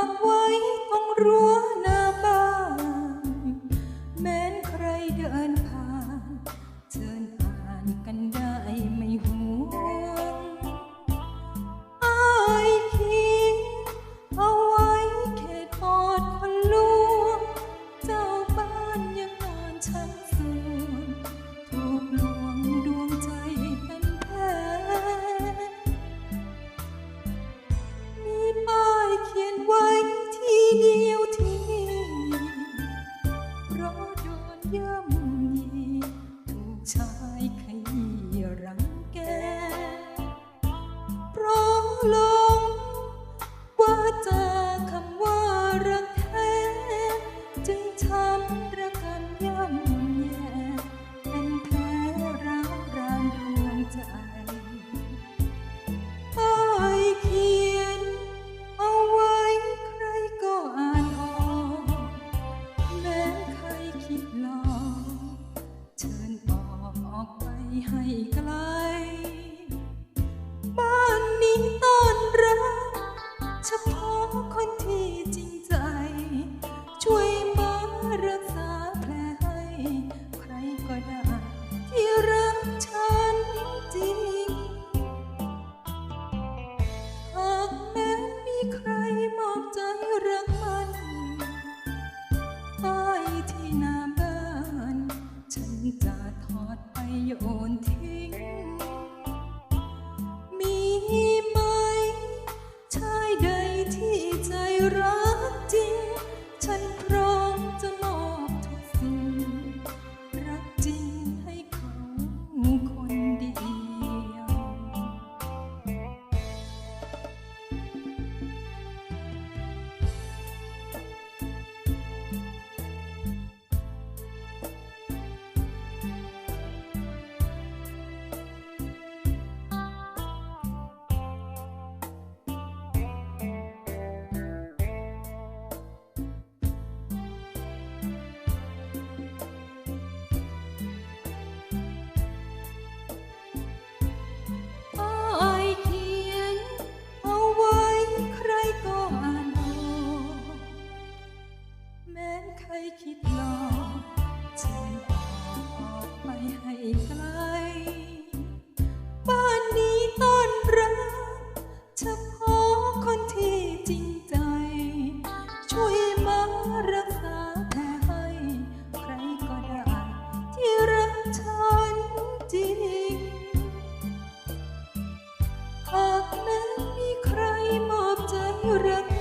ากไว้ตรงรั้ว หลง ว่าเจอคำว่ารักแท้ จึงช้ำระกำย่ำแย่ เป็นแผลร้าวรานดวงใจอ้เขียน เอาไว้ใครก็อ่านออกแม้ใครคิดลอกเชิญบอกออกไปให้ไกล โยนทิ้ รัก